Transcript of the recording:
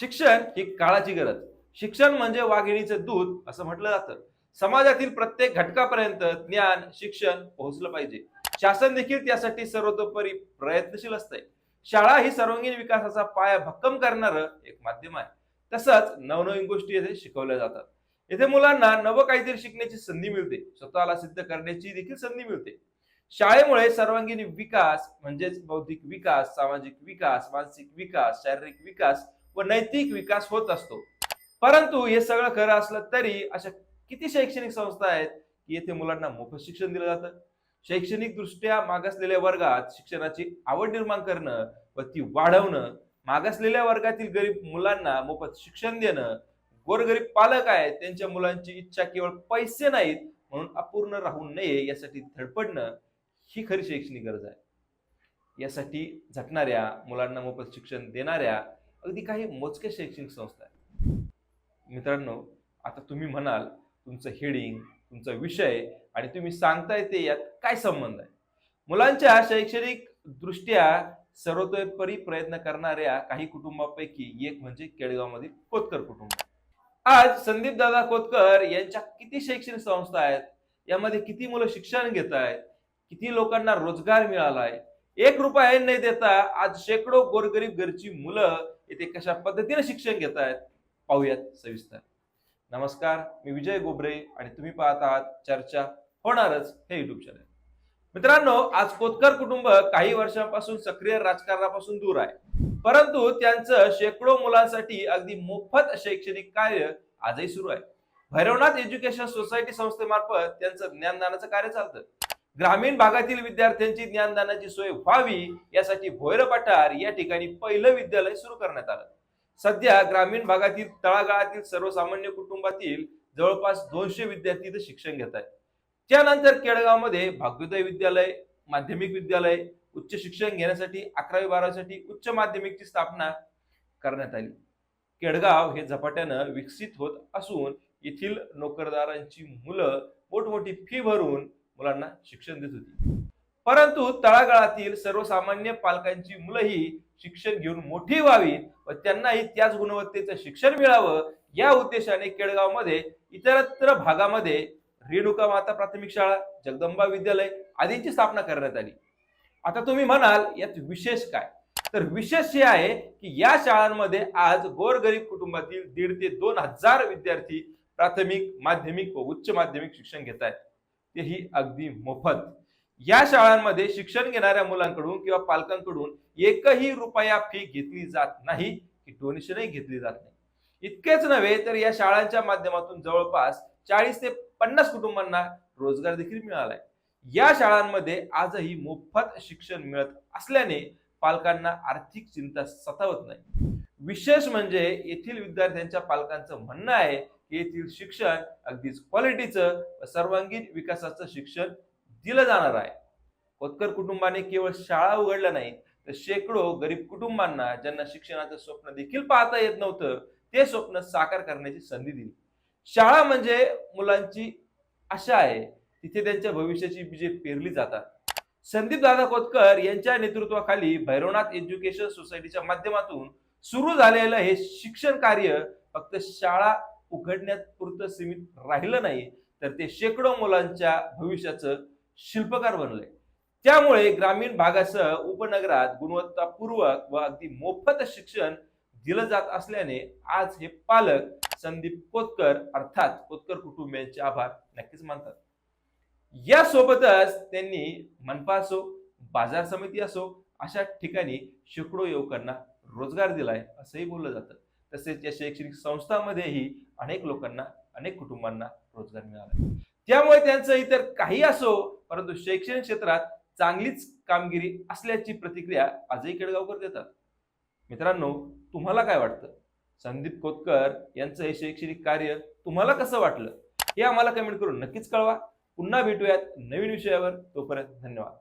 शिक्षण ही काळाची गरज. शिक्षण म्हणजे वाघिणीचं दूध असं म्हटलं जातं. समाजातील प्रत्येक घटकापर्यंत ज्ञान शिक्षण पोहोचलं पाहिजे. शासन देखील त्यासाठी सर्वतोपरी प्रयत्नशील असतंय. शाळा ही सर्वांगीण विकासाचा पाया भक्कम करणारं एक माध्यम आहे. तसंच नवनवीन गोष्टी येथे शिकवल्या जातात. येथे मुलांना नवं काहीतरी शिकण्याची संधी मिळते. स्वतःला सिद्ध करण्याची देखील संधी मिळते. शाळेमुळे सर्वांगीण विकास म्हणजेच बौद्धिक विकास सामाजिक विकास मानसिक विकास शारीरिक विकास व नैतिक विकास होत असतो. परंतु हे सगळं खरं असलं तरी अशा किती शैक्षणिक संस्था आहेत की येथे मुलांना मोफत शिक्षण दिलं जातं? शैक्षणिक दृष्ट्या मागासलेल्या वर्गात शिक्षणाची आवड निर्माण करणं व ती वाढवणं मागासलेल्या वर्गातील गरीब मुलांना मोफत शिक्षण देणं गोरगरीब पालक आहेत त्यांच्या मुलांची इच्छा केवळ पैसे नाहीत म्हणून अपूर्ण राहू नये यासाठी धडपडणं ही खरी शैक्षणिक गरज आहे. यासाठी झटणाऱ्या मुलांना मोफत शिक्षण देणाऱ्या अगदी काही मोजक्या शैक्षणिक संस्था आहेत. मित्रांनो आता तुम्ही म्हणाल तुमचं हेडिंग तुमचा विषय आणि तुम्ही सांगताय ते यात काय संबंध आहे? मुलांच्या शैक्षणिक दृष्ट्या सर्वतोपरी प्रयत्न करणाऱ्या काही कुटुंबापैकी एक म्हणजे केळगावमधील कोतकर कुटुंब. आज संदीप दादा कोतकर यांच्या किती शैक्षणिक संस्था आहेत? यामध्ये किती मुलं शिक्षण घेत आहेत किती लोकांना रोजगार मिळालाय? एक रुपया न देता. आज शेकडो गोरगरीब घरची मुलं येथे कशा पद्धतीने शिक्षण घेत आहेत? पाहूयात सविस्तर. नमस्कार मी विजय गोबरे आणि तुम्ही पाहत आहात चर्चा होणारच हे युट्यूब चॅनल मित्रांनो आज कोतकर कुटुंब काही वर्षांपासून सक्रिय राजकारणापासून दूर आहे. परंतु त्यांचं शेकडो मुलांसाठी अगदी मोफत शैक्षणिक कार्य आजही सुरू आहे. भैरवनाथ एज्युकेशन सोसायटी संस्थेमार्फत त्यांचं ज्ञानदानाचं कार्य चालतं. ग्रामीण भागातील विद्यार्थ्यांची ज्ञानदानाची सोय व्हावी यासाठी भोयर पठार या ठिकाणी पहिलं विद्यालय सुरू करण्यात आलं. सध्या ग्रामीण भागातील तळागाळातील सर्वसामान्य कुटुंबातील जवळपास दोनशे विद्यार्थी इथं शिक्षण घेत आहेत. त्यानंतर केळगावमध्ये भाग्योदय विद्यालय माध्यमिक विद्यालय उच्च शिक्षण घेण्यासाठी अकरावी बारावीसाठी उच्च माध्यमिकची स्थापना करण्यात आली. केडगाव हे झपाट्यानं विकसित होत असून येथील नोकरदारांची मुलं मोठमोठी फी भरून मुलांना शिक्षण देत होती. परंतु तळागाळातील सर्वसामान्य पालकांची मुलंही शिक्षण घेऊन मोठी व्हावीत व त्यांनाही त्याच गुणवत्तेचं शिक्षण मिळावं या उद्देशाने केळगावमध्ये इतरत्र भागामध्ये रेणुका माता प्राथमिक शाळा जगदंबा विद्यालय आदींची स्थापना करण्यात आली. आता तुम्ही म्हणाल यात विशेष काय? तर विशेष हे आहे की या शाळांमध्ये आज गोरगरीब कुटुंबातील दीड ते दोन हजार विद्यार्थी प्राथमिक माध्यमिक व उच्च माध्यमिक शिक्षण घेत आहेत. तेही अगदी मोफत. या शाळांमध्ये शिक्षण घेणाऱ्या मुलांकडून किंवा पालकांकडून एकही रुपया फी घेतली जात नाही की डोनेशनही घेतली जात नाही. इतकेच नव्हे तर या शाळांच्या माध्यमातून जवळपास चाळीस ते पन्नास कुटुंबांना रोजगार देखील मिळालाय. या शाळांमध्ये आजही मोफत शिक्षण मिळत असल्याने पालकांना आर्थिक चिंता सतावत नाही. विशेष म्हणजे येथील विद्यार्थ्यांच्या पालकांचं म्हणणं आहे येथील शिक्षण अगदीच क्वालिटीचं व सर्वांगीण विकासाचं शिक्षण दिलं जाणार आहे. कोतकर कुटुंबाने केवळ शाळा उघडल्या नाही तर शेकडो गरीब कुटुंबांना ज्यांना शिक्षणाचं स्वप्न देखील पाहता येत नव्हतं ते स्वप्न साकार करण्याची संधी दिली. शाळा म्हणजे मुलांची आशा आहे तिथे त्यांच्या भविष्याची बीजे पेरली जातात. संदीप दादा कोतकर यांच्या नेतृत्वाखाली भैरवनाथ एज्युकेशन सोसायटीच्या माध्यमातून सुरू झालेलं हे शिक्षण कार्य फक्त शाळा उघडण्यात पुरतं सीमित राहिलं नाही तर ते शेकडो मुलांच्या भविष्याचं शिल्पकार बनलंय. त्यामुळे ग्रामीण भागासह उपनगरात गुणवत्तापूर्वक व अगदी मोफत शिक्षण दिलं जात असल्याने आज हे पालक संदीप कोतकर अर्थात कोतकर कुटुंबियांचे आभार नक्कीच मानतात. यासोबतच त्यांनी मनपा असो बाजार समिती असो अशा ठिकाणी शेकडो युवकांना रोजगार दिलाय असंही बोललं जातं. तसेच या शैक्षणिक संस्थांमध्येही अनेक लोकांना अनेक कुटुंबांना रोजगार मिळाला. त्यामुळे त्यांचं इतर काही असो परंतु शैक्षणिक क्षेत्रात चांगलीच कामगिरी असल्याची प्रतिक्रिया आजही केडगावकर देतात. मित्रांनो तुम्हाला काय वाटतं? संदीप कोतकर यांचं हे शैक्षणिक कार्य तुम्हाला कसं वाटलं? हे आम्हाला कमेंट करून नक्कीच कळवा. पुन्हा भेटूयात नवीन विषयावर. तोपर्यंत धन्यवाद.